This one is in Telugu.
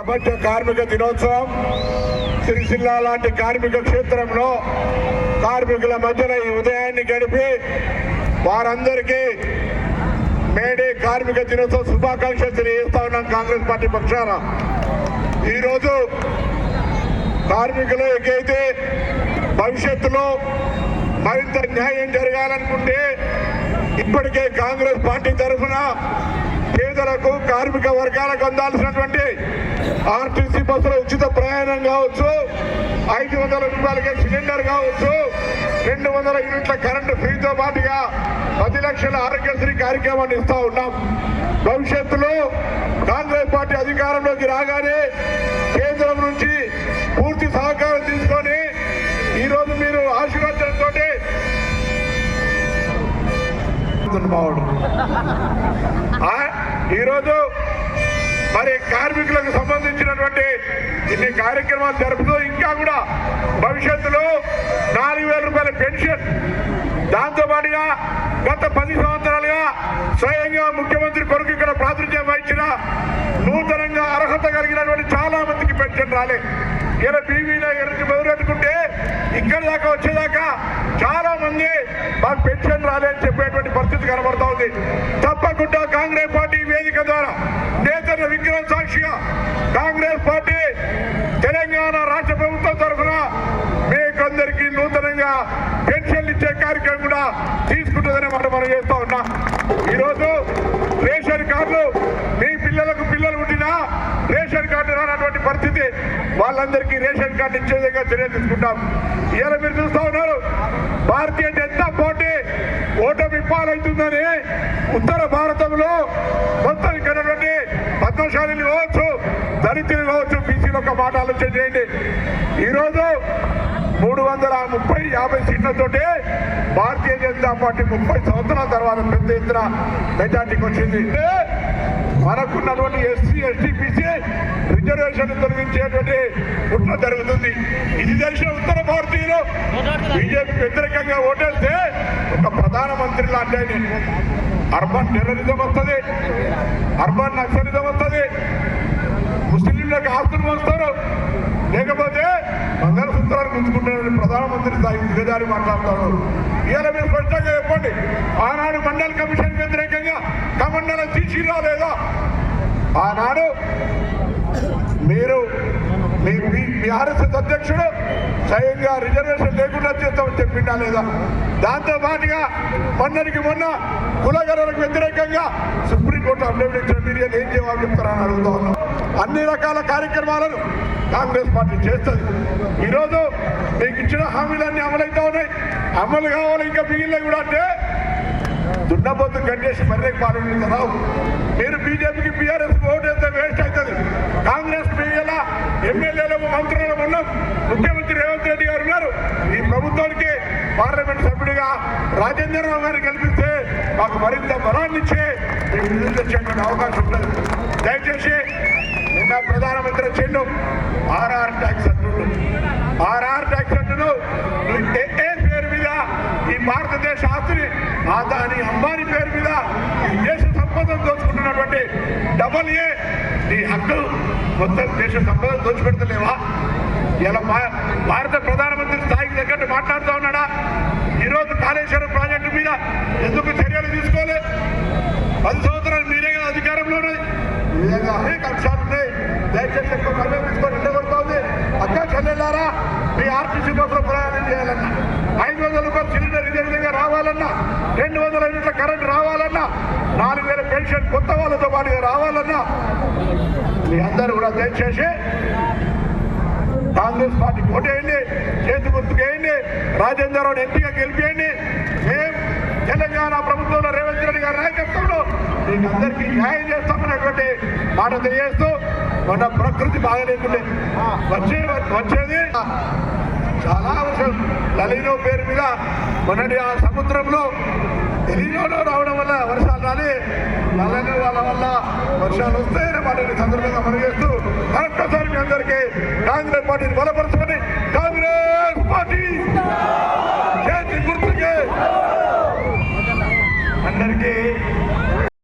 ప్రపంచ కార్మిక దినోత్సవం సిరిసిల్ల లాంటి కార్మిక క్షేత్రంలో కార్మికుల మధ్యన ఈ ఉదయాన్ని గడిపి వారందరికీ మేడే కార్మిక దినోత్సవ శుభాకాంక్షలు తెలియజేస్తా ఉన్నాం కాంగ్రెస్ పార్టీ పక్షాన. ఈరోజు కార్మికులు ఎక్కైతే భవిష్యత్తులో మరింత న్యాయం జరగాలనుకుంటే ఇప్పటికే కాంగ్రెస్ పార్టీ తరఫున పేదలకు కార్మిక వర్గాలకు అందాల్సినటువంటి ఆర్టీసీ బస్సుల ఉచిత ప్రయాణం కావచ్చు. ఐదు వందల రూపాయలకే సిలిండర్ కావచ్చు. రెండు వందల యూనిట్ల కరెంటు ఫ్రీతో పాటుగా పది లక్షల ఆరోగ్యశ్రీ కార్యక్రమాన్ని ఇస్తా ఉన్నాం. భవిష్యత్తులో కాంగ్రెస్ పార్టీ అధికారంలోకి రాగానే కేంద్రం నుంచి పూర్తి సహకారం తీసుకొని ఈరోజు మీరు ఆశీర్వచనంతో ఈరోజు మరి కార్మికులకు సంబంధించినటువంటి ఇన్ని కార్యక్రమాలు జరుపుతూ ఇంకా కూడా భవిష్యత్తులో నాలుగు వేల రూపాయల పెన్షన్. దాంతోపాటుగా గత పది సంవత్సరాలుగా స్వయంగా ముఖ్యమంత్రి కొరకు ఇక్కడ ప్రాతినిధ్యం వహించిన నూతనంగా అర్హత కలిగినటువంటి చాలా మందికి పెన్షన్ రాలే. ఇలా బీవీలో ఎరుచి మొదలెట్టుకుంటే ఇక్కడ దాకా వచ్చేదాకా చాలా మంది మాకు పెన్షన్ రాలేని చెప్పేటువంటి పరిస్థితి కనబడతా ఉంది. తప్పకుండా వేదిక ద్వారా నేతల విగ్రహం సాక్షిగా కాంగ్రెస్ పార్టీ తెలంగాణ రాష్ట్ర ప్రభుత్వం తరఫున మీకందరికీ నూతనంగా పెన్షన్లు ఇచ్చే కార్యక్రమం కూడా తీసుకుంటుందనే మాట మనం చేస్తా ఉన్నా. ఈరోజు రేషన్ కార్డులు మీ పిల్లలకు పిల్లలు ఉండినా రేషన్ కార్డు రానటువంటి పరిస్థితి వాళ్ళందరికీ రేషన్ కార్డు ఇచ్చే విధంగా చర్య తీసుకుంటాం. ఇవాళ మీరు చూస్తా ఉన్నారు భారతీయ జనతా పార్టీ ఓటమి పాలవుతుందని ఉత్తర భారతంలో మొత్తం ఇక్కడ నుండి పద్మశాలిని కావచ్చు దళితులు కావచ్చు బీసీలు ఒక మాట ఆలోచన చేయండి. ఈరోజు మూడు వందల ముప్పై యాభై సీట్లతోటి భారతీయ జనతా పార్టీ ముప్పై సంవత్సరాల తర్వాత పెద్ద ఎత్తున మెజార్టీకి వచ్చింది. మనకున్నటువంటి ఎస్సీ ఎస్టీ బీసీ రిజర్వేషన్ తొలగించేటువంటి కుట్ర జరుగుతుంది. ఇది తెలిసిన ఉత్తర భారతీయులు బీజేపీ వ్యతిరేకంగా ఓటేస్తే ఒక ప్రధానమంత్రి లాంటి అర్బన్ టెర్రరిజం వస్తుంది. అర్బన్ నక్సలిజం వస్తుంది ఆస్తులు పంచుతారు. లేకపోతే మంగళసూత్రాలు గుంజుకుంటారని ప్రధానమంత్రి దిగజారి మాట్లాడుతున్నారు ఇవాళ మీరు స్పష్టంగా చెప్పండి ఆనాడు మండల కమిషన్ వ్యతిరేకంగా కమండలం తీసిరా లేదా? ఆనాడు మీరు మీ బీఆర్ఎస్ఎస్ అధ్యక్షుడు స్వయంగా రిజర్వేషన్ లేకుండా చేస్తామని చెప్పిండా లేదా? దాంతో పాటుగా మొన్నటికి మొన్న కులగలకు వ్యతిరేకంగా కోట్లు అప్డేట్ ఇచ్చిన మీరు ఏం చేయాలని చెప్తారని అడుగుతా ఉన్నాం. అన్ని రకాల కార్యక్రమాలను కాంగ్రెస్ పార్టీ చేస్తుంది. ఈరోజు మీకు ఇచ్చిన హామీలన్నీ అమలవుతా ఉన్నాయి. అమలు కావాలి ఇంకా మిగిలినవి కూడా అంటే దున్నపోతు గడ్డేసి మర్రెకి పాల్గొని రావు మీరు బీజేపీకి బీఆర్ఎస్ ఓటు వేస్తే వేస్ట్ అవుతుంది. కాంగ్రెస్ మిగిలిన ఎమ్మెల్యేలు మంత్రులు ఉన్నాం ముఖ్యమంత్రి రేవంత్ రెడ్డి గారు ఉన్నారు. ఈ ప్రభుత్వానికి పార్లమెంట్ సభ్యుడిగా రాజేంద్రరావు గారిని కల్పిస్తే మాకు మరి నిధులు అవకాశం ఉండదు దయచేసి నిన్న ప్రధానమంత్రి వచ్చిండు ఆర్ఆర్ ట్యాక్స్ అంటుండు. ఆర్ఆర్ ట్యాక్స్ అంటున్నావు ఏ పేరు మీద ఈ భారతదేశ ఆస్తిని ఆదాని అంబానీ పేరు మీద ఈ దేశ సంపదను దోచుకుంటున్నటువంటి డబల్ ఏ నీ హక్కు మొత్తం దేశ సంపదను దోచిపెడతలేవా? ఇలా భారత ప్రధానమంత్రి స్థాయికి తగ్గట్టు మాట్లాడుతూ ఉన్నాడా ఈరోజు కాళేశ్వరం ప్రాజెక్టు మీద ఎందుకు చర్యలు తీసుకోలే పది సంవత్సరాలు మీరే కదా అధికారంలో ఉన్నది ఈ విధంగా అనేక అంశాలు ఉన్నాయి దయచేసి ఎక్కువ సమయం తీసుకొని ఉండగలుగుతుంది అక్క చెల్లెళ్ళారా మీ ఆర్టీసీ బస్సులో ప్రయాణం చేయాలన్నా ఐదు వందల రూపాయలు సిలిండర్ ఇదే విధంగా రావాలన్నా రెండు వందల యూనిట్ల కరెంట్ రావాలన్నా నాలుగు వేల పెన్షన్ కొత్త వాళ్ళతో పాటుగా రావాలన్నా మీ అందరూ కూడా దయచేసి కాంగ్రెస్ పార్టీ ఓటేయండి చేతి గుర్తుకేయండి రాజేంద్రరావు ఎంపీగా గెలిపేయండి మేము తెలంగాణ ప్రభుత్వంలో రేవంత్ రెడ్డి గారి నాయకత్వంలో మీకు అందరికీ న్యాయం చేస్తామనేటువంటి మాట తెలియజేస్తూ మన ప్రకృతి బాగలేకుండే వచ్చే వచ్చేది చాలా అవసరం. లలీనో పేరు మీద మొన్నటి ఆ సముద్రంలో ఎలినోలో రావడం వల్ల వర్షాలు రాలి. నల్లని వాళ్ళ వల్ల వర్షాలు వస్తాయని వాటిని సందర్భంగా మనం చేస్తూ మరొక్కసారి మీ అందరికీ కాంగ్రెస్ పార్టీని బలపరచుకొని కాంగ్రెస్ పార్టీ! చేతి గుర్తుకే! అందరికీ